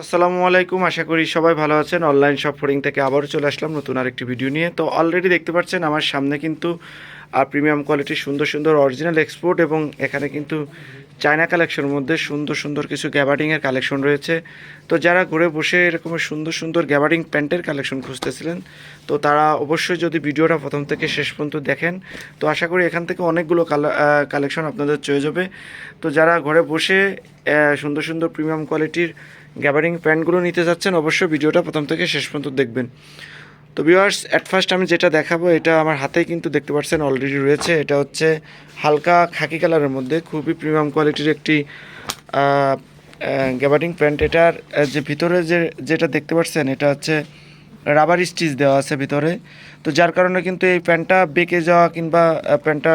আসসালামু আলাইকুম, আশা করি সবাই ভালো আছেন। অনলাইন শপ ফোরিং থেকে আবারও চলে আসলাম নতুন আরেকটি ভিডিও নিয়ে। তো অলরেডি দেখতে পাচ্ছেন আমার সামনে কিন্তু প্রিমিয়াম কোয়ালিটির সুন্দর সুন্দর অরিজিনাল এক্সপোর্ট এবং এখানে কিন্তু চায়না কালেকশনের মধ্যে সুন্দর সুন্দর কিছু গ্যাবার্ডিংয়ের কালেকশন রয়েছে। তো যারা ঘুরে বসে এরকম সুন্দর সুন্দর গ্যাবার্ডিং প্যান্টের কালেকশন খুঁজতেছিলেন, তো তারা অবশ্যই যদি ভিডিওটা প্রথম থেকে শেষ পর্যন্ত দেখেন, তো আশা করি এখান থেকে অনেকগুলো কালেকশন আপনাদের চয়ে যাবে। তো যারা ঘরে বসে সুন্দর সুন্দর প্রিমিয়াম কোয়ালিটির গ্যাবারিং প্যান্টগুলো নিতে যাচ্ছেন, অবশ্যই ভিডিওটা প্রথম থেকে শেষ পর্যন্ত দেখবেন। তো ভিউয়ার্স অ্যাট ফার্স্ট আমি যেটা দেখাবো, এটা আমার হাতেই কিন্তু দেখতে পাচ্ছেন অলরেডি রয়েছে। এটা হচ্ছে হালকা খাকি কালারের মধ্যে, খুবই প্রিমিয়াম কোয়ালিটির একটি গ্যাবারিং প্যান্ট। এটার যে ভিতরে যে, যেটা দেখতে পাচ্ছেন, এটা হচ্ছে রাবার স্টিচ দেওয়া আছে ভিতরে। তো যার কারণে কিন্তু এই প্যান্টটা বেঁকে যাওয়া কিংবা প্যান্টটা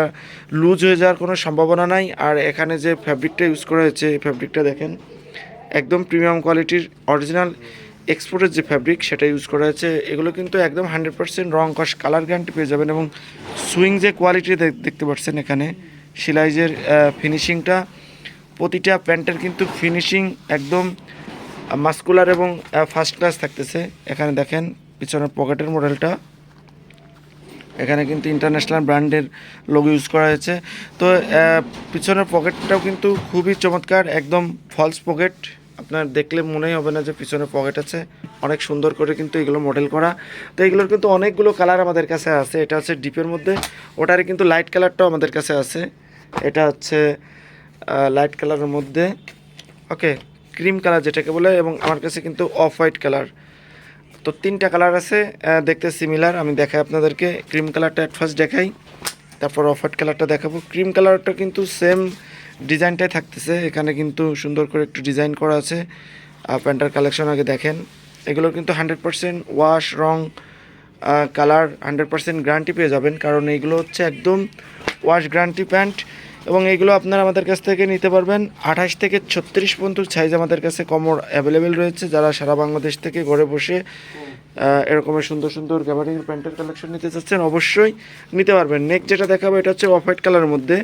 লুজ হয়ে যাওয়ার কোনো সম্ভাবনা নাই। আর এখানে যে ফ্যাব্রিকটা ইউজ করা হয়েছে, এই ফ্যাব্রিকটা দেখেন। একদম প্রিমিয়াম কোয়ালিটির অরিজিনাল এক্সপোর্টের যে ফ্যাব্রিক সেটা ইউজ করা হয়েছে, এগুলো কিন্তু একদম হান্ড্রেড পার্সেন্ট রং কস কালার গ্যারান্টি পেয়ে যাবেন এবং সুইং যে কোয়ালিটি দেখতে পাচ্ছেন এখানে, সিলাইজের ফিনিশিংটা প্রতিটা প্যান্টের কিন্তু ফিনিশিং একদম মাস্কুলার এবং ফার্স্ট ক্লাস থাকতেছে। এখানে দেখেন, পিছনের পকেটের মডেলটা এখানে কিন্তু ইন্টারন্যাশনাল ব্র্যান্ডের লোক ইউজ করা হয়েছে। তো পিছনের পকেটটাও কিন্তু খুবই চমৎকার, একদম ফলস পকেট আপনার দেখলে মনেই হবে না যে পিছনে পকেট আছে। অনেক সুন্দর করে কিন্তু এগুলো মডেল করা। তো এগুলোর কিন্তু অনেকগুলো কালার আমাদের কাছে আছে। এটা হচ্ছে ডিপের মধ্যে। ওটারে কিন্তু লাইট কালারটাও আমাদের কাছে আছে। এটা হচ্ছে লাইট কালারের মধ্যে। ওকে ক্রিম কালার যেটাকে বলে, এবং আমার কাছে কিন্তু অফ হোয়াইট কালার তো তিনটা কালার আছে দেখতে সিমিলার আমি দেখাই আপনাদেরকে ক্রিম কালারটা অ্যাট ফার্স্ট দেখাই, তারপর অফ হোয়াইট কালারটা দেখাবো। ক্রিম কালারটা কিন্তু সেম ডিজাইনটাই থাকতেছে, এখানে কিন্তু সুন্দর করে একটু ডিজাইন করা আছে। প্যান্টার কালেকশন আগে দেখেন। এগুলোর কিন্তু হান্ড্রেড পারসেন্ট ওয়াশ রং কালার হান্ড্রেড পারসেন্ট গ্যারান্টি পেয়ে যাবেন, কারণ এইগুলো হচ্ছে একদম ওয়াশ গ্যারান্টি প্যান্ট এবং এইগুলো আপনারা আমাদের কাছ থেকে নিতে পারবেন। আঠাশ থেকে ছত্রিশ পর্যন্ত সাইজ আমাদের কাছে কমর অ্যাভেলেবেল রয়েছে। যারা সারা বাংলাদেশ থেকে ঘরে বসে এরকমের সুন্দর সুন্দর গ্যাবারিং প্যান্টের কালেকশন নিতে চাচ্ছেন, অবশ্যই নিতে পারবেন। নেক্সট যেটা দেখাবো, এটা হচ্ছে অফ হোয়াইট কালারের মধ্যে।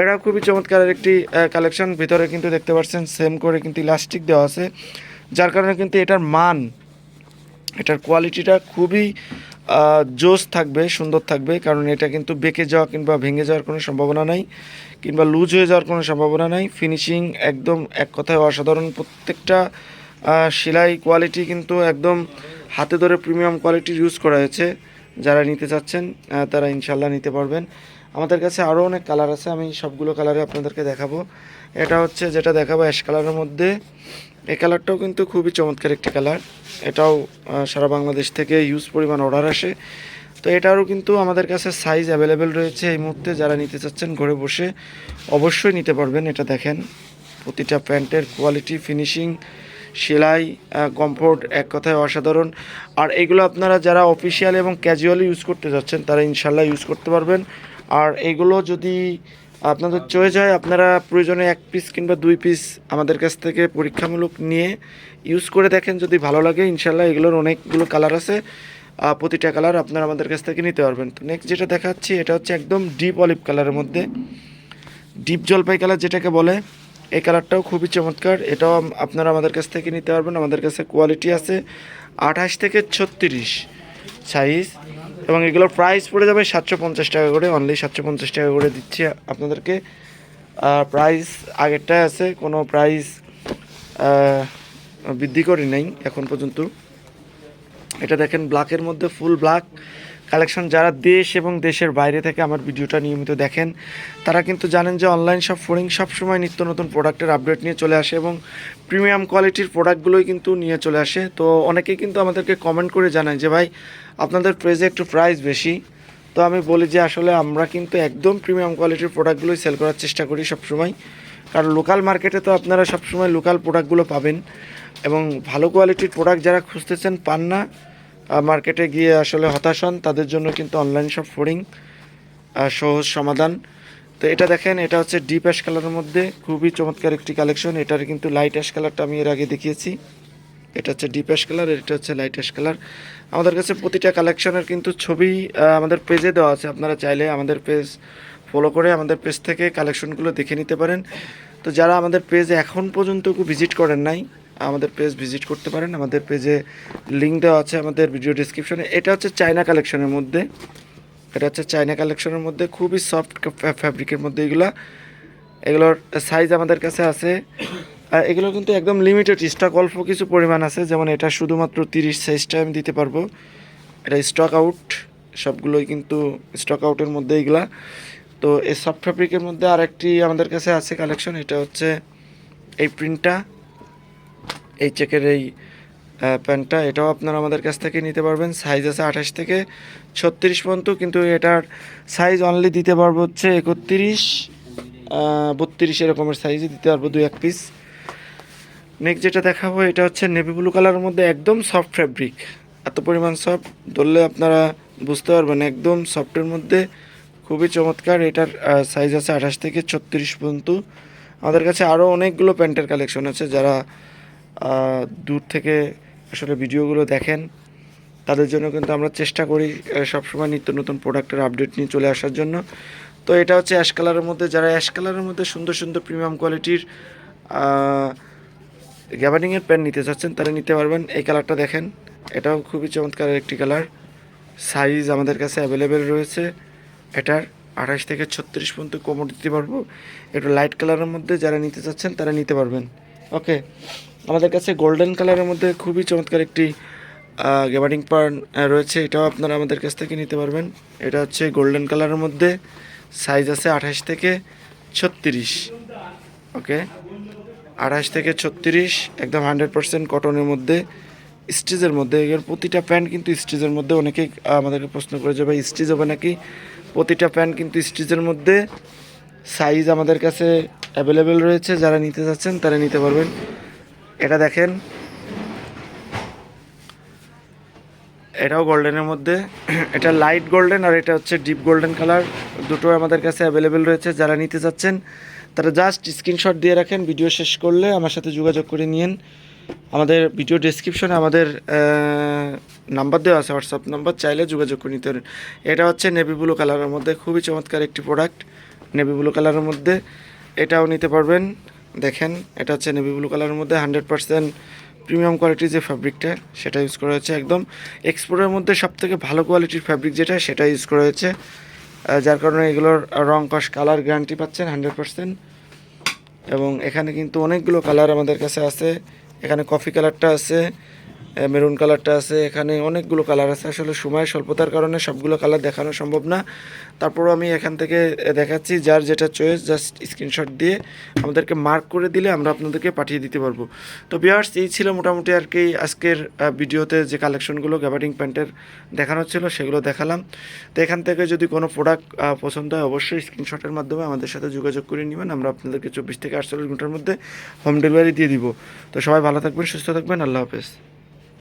এটা খুবই চমৎকারের একটি কালেকশন ভিতরে কিন্তু দেখতে পাচ্ছেন সেম করে কিন্তু ইলাস্টিক দেওয়া আছে। যার কারণে কিন্তু এটার মান, এটার কোয়ালিটিটা খুবই জোস থাকবে, সুন্দর থাকবে, কারণ এটা কিন্তু বেঁকে যাওয়া কিংবা ভেঙে যাওয়ার কোনো সম্ভাবনা নাই, কিংবা লুজ হয়ে যাওয়ার কোনো সম্ভাবনা নাই। ফিনিশিং একদম এক কথায় অসাধারণ। প্রত্যেকটা সেলাই কোয়ালিটি কিন্তু একদম হাতে ধরে প্রিমিয়াম কোয়ালিটির ইউজ করা হয়েছে। যারা নিতে চাচ্ছেন তারা ইনশাল্লাহ নিতে পারবেন। আমাদের কাছে আরও অনেক কালার আছে, আমি সবগুলো কালারে আপনাদেরকে দেখাবো। এটা হচ্ছে যেটা দেখাবো অ্যাশ কালারের মধ্যে। এই কালারটাও কিন্তু খুবই চমৎকার একটি কালার এটাও সারা বাংলাদেশ থেকে ইউজ পরিমাণ অর্ডার আসে। তো এটারও কিন্তু আমাদের কাছে সাইজ অ্যাভেলেবেল রয়েছে। এই মুহূর্তে যারা নিতে চাচ্ছেন ঘরে বসে অবশ্যই নিতে পারবেন, এটা দেখেন। প্রতিটা প্যান্টের কোয়ালিটি ফিনিশিং সেলাই কমফোর্ট এক কথায় অসাধারণ। আর এগুলো আপনারা যারা অফিসিয়াল এবং ক্যাজুয়ালি ইউজ করতে যাচ্ছেন, তারা ইনশাল্লাহ ইউজ করতে পারবেন। আর এগুলো যদি আপনাদের চয়েস হয় আপনারা প্রয়োজনে এক পিস কিংবা দুই পিস আমাদের কাছ থেকে পরীক্ষামূলক নিয়ে ইউজ করে দেখেন, যদি ভালো লাগে, ইনশাল্লাহ এগুলোর অনেকগুলো কালার আছে প্রতিটা কালার আপনারা আমাদের কাছ থেকে নিতে পারবেন। তো নেক্সট যেটা দেখাচ্ছি, এটা হচ্ছে একদম ডিপ অলিভ কালারের মধ্যে। ডিপ জলপাই কালার যেটাকে বলে, এই কালারটাও খুবই চমৎকার। এটাও আপনারা আমাদের কাছ থেকে নিতে পারবেন। আমাদের কাছে কোয়ালিটি আছে আঠাশ থেকে ছত্রিশ সাইজ এবং এগুলোর প্রাইস পড়ে যাবে সাতশো পঞ্চাশ টাকা করে অনলি সাতশো পঞ্চাশ টাকা করে দিচ্ছি আপনাদেরকে। প্রাইস আগেরটাই আছে, কোনো প্রাইস বৃদ্ধি করি নাই এখন পর্যন্ত। এটা দেখেন ব্ল্যাকের মধ্যে ফুল ব্ল্যাক কালেকশন যারা দেশ এবং দেশের বাইরে থেকে আমার ভিডিওটা নিয়মিত দেখেন, তারা কিন্তু জানেন যে অনলাইন শপ ফোরিং সবসময় নিত্য নতুন প্রোডাক্টের আপডেট নিয়ে চলে আসে এবং প্রিমিয়াম কোয়ালিটির প্রোডাক্টগুলোই কিন্তু নিয়ে চলে আসে। তো অনেকেই কিন্তু আমাদেরকে কমেন্ট করে জানায় যে, ভাই, আপনাদের প্রেজে একটু প্রাইস বেশি। তো আমি বলি যে, আসলে আমরা কিন্তু একদম প্রিমিয়াম কোয়ালিটির প্রোডাক্টগুলোই সেল করার চেষ্টা করি সবসময়। কারণ লোকাল মার্কেটে তো আপনারা সবসময় লোকাল প্রোডাক্টগুলো পাবেন এবং ভালো কোয়ালিটির প্রোডাক্ট যারা খুঁজতেছেন পান না। মার্কেটে গিয়ে আসলে হতাশ হন। তাদের জন্য কিন্তু অনলাইন শপ ফোরিং সহজ সমাধান। তো এটা দেখেন, এটা হচ্ছে ডিপ অ্যাশ কালারের মধ্যে। খুবই চমৎকার একটি কালেকশন এটার কিন্তু লাইট অ্যাশ কালারটা আমি এর আগে দেখিয়েছি। এটা হচ্ছে ডিপ অ্যাশ কালার এটা হচ্ছে লাইট অ্যাশ কালার আমাদের কাছে প্রতিটা কালেকশনের কিন্তু ছবি আমাদের পেজে দেওয়া আছে। আপনারা চাইলে আমাদের পেজ ফলো করে আমাদের পেজ থেকে কালেকশনগুলো দেখে নিতে পারেন। তো যারা আমাদের পেজ এখন পর্যন্ত ভিজিট করেন নাই আমাদের পেজ ভিজিট করতে পারেন। আমাদের পেজে লিঙ্ক দেওয়া আছে আমাদের ভিডিও ডিসক্রিপশনে এটা হচ্ছে চায়না কালেকশনের মধ্যে। এটা হচ্ছে চায়না কালেকশনের মধ্যে। খুবই সফট ফ্যাব্রিকের মধ্যে এগুলা। এগুলোর সাইজ আমাদের কাছে আছে। আর এগুলো কিন্তু একদম লিমিটেড স্টক অল্প কিছু পরিমাণ আছে। যেমন এটা শুধুমাত্র তিরিশ সাইজটা আমি দিতে পারব। এটা স্টক আউট সবগুলোই কিন্তু স্টক আউটের মধ্যে এগুলা। তো এই সফট ফ্যাব্রিকের মধ্যে আরেকটি আমাদের কাছে আছে কালেকশন এটা হচ্ছে এই প্রিন্টটা এই চেকের এই প্যান্টটা এটাও আপনারা আমাদের কাছ থেকে নিতে পারবেন। সাইজ আছে আঠাশ থেকে ছত্রিশ পর্যন্ত, কিন্তু এটার সাইজ অনলি দিতে পারব হচ্ছে একত্রিশ বত্রিশ এরকমের সাইজে দিতে পারব দুই এক পিস নেক্সট যেটা দেখাবো, এটা হচ্ছে নেভি ব্লু কালারের মধ্যে একদম সফট ফ্যাব্রিক এত পরিমাণ সফট ধরলে আপনারা বুঝতে পারবেন, একদম সফটের মধ্যে খুবই চমৎকার। এটার সাইজ আছে আঠাশ থেকে ছত্রিশ পর্যন্ত। আমাদের কাছে আরও অনেকগুলো প্যান্টের কালেকশন আছে, যারা দূর থেকে আসলে ভিডিওগুলো দেখেন। তাদের জন্য কিন্তু আমরা চেষ্টা করি সবসময় নিত্য নতুন প্রোডাক্টের আপডেট নিয়ে চলে আসার জন্য। তো এটা হচ্ছে অ্যাশ কালারের মধ্যে, যারা অ্যাশ কালারের মধ্যে সুন্দর সুন্দর প্রিমিয়াম কোয়ালিটির গ্যাবার্ডিংয়ের প্যান্ট নিতে চাচ্ছেন, তারা নিতে পারবেন। এই কালারটা দেখেন, এটাও খুবই চমৎকার একটি কালার। সাইজ আমাদের কাছে অ্যাভেলেবেল রয়েছে। এটার আঠাশ থেকে ছত্রিশ পর্যন্ত কোমর দিতে পারব। একটু লাইট কালারের মধ্যে যারা নিতে চাচ্ছেন, তারা নিতে পারবেন। ওকে। আমাদের কাছে গোল্ডেন কালারের মধ্যে খুবই চমৎকার একটি গেবার্ডিং পার্ন রয়েছে। এটাও আপনারা আমাদের কাছ থেকে নিতে পারবেন। এটা হচ্ছে গোল্ডেন কালারের মধ্যে সাইজ আছে আঠাশ থেকে ছত্রিশ। ওকে আঠাশ থেকে ছত্রিশ, একদম হান্ড্রেড পার্সেন্ট কটনের মধ্যে স্টিচের মধ্যে। এর প্রতিটা প্যান্ট কিন্তু স্টিচের মধ্যে। অনেকেই আমাদেরকে প্রশ্ন করে যে, ভাই স্টিচ হবে নাকি? প্রতিটা প্যান্ট কিন্তু স্টিচের মধ্যে সাইজ আমাদের কাছে অ্যাভেলেবেল রয়েছে। যারা নিতে চাচ্ছেন, তারা নিতে পারবেন। এটা দেখেন। এটাও গোল্ডেনের মধ্যে। এটা লাইট গোল্ডেন আর এটা হচ্ছে ডিপ গোল্ডেন কালার দুটো আমাদের কাছে অ্যাভেলেবেল রয়েছে। যারা নিতে চাচ্ছেন, তারা জাস্ট স্ক্রিনশট দিয়ে রাখেন। ভিডিও শেষ করলে আমার সাথে যোগাযোগ করে নিন আমাদের ভিডিও ডেসক্রিপশনে আমাদের নাম্বার দেওয়া আছে হোয়াটসঅ্যাপ নাম্বার চাইলে যোগাযোগ করে নিতে পারেন। এটা হচ্ছে নেভি ব্লু কালারের মধ্যে। খুবই চমৎকার একটি প্রোডাক্ট নেভি ব্লু কালারের মধ্যে। এটাও নিতে পারবেন। দেখেন, এটা হচ্ছে নেভি ব্লু কালারের মধ্যে হান্ড্রেড পার্সেন্ট প্রিমিয়াম কোয়ালিটির যে ফ্যাব্রিকটা সেটা ইউজ করা হয়েছে একদম। এক্সপোর্টের মধ্যে সব থেকে ভালো কোয়ালিটির ফ্যাব্রিক যেটা, সেটা ইউজ করা হয়েছে। যার কারণে এগুলোর রং কস কালার গ্যারান্টি পাচ্ছেন হান্ড্রেড পার্সেন্ট এবং এখানে কিন্তু অনেকগুলো কালার আমাদের কাছে আছে। এখানে কফি কালারটা আছে। মেরুন কালারটা আছে, এখানে অনেকগুলো কালার আছে। আসলে সময় স্বল্পতার কারণে সবগুলো কালার দেখানো সম্ভব না। তারপরও আমি এখান থেকে দেখাচ্ছি, যার যেটা চয়েস জাস্ট স্ক্রিনশট দিয়ে আমাদেরকে মার্ক করে দিলে আমরা আপনাদেরকে পাঠিয়ে দিতে পারব। তো বিয়ার্স এই ছিল মোটামুটি আর কি আজকের ভিডিওতে যে কালেকশনগুলো গ্যাবার্ডিং প্যান্টের দেখানো ছিল, সেগুলো দেখালাম। তো এখান থেকে যদি কোনো প্রোডাক্ট পছন্দ হয়, অবশ্যই স্ক্রিনশটের মাধ্যমে আমাদের সাথে যোগাযোগ করে নেবেন। আমরা আপনাদেরকে চব্বিশ থেকে আটচল্লিশ ঘণ্টার মধ্যে হোম ডেলিভারি দিয়ে দিব। তো সবাই ভালো থাকবেন, সুস্থ থাকবেন, আল্লাহ হাফেজ।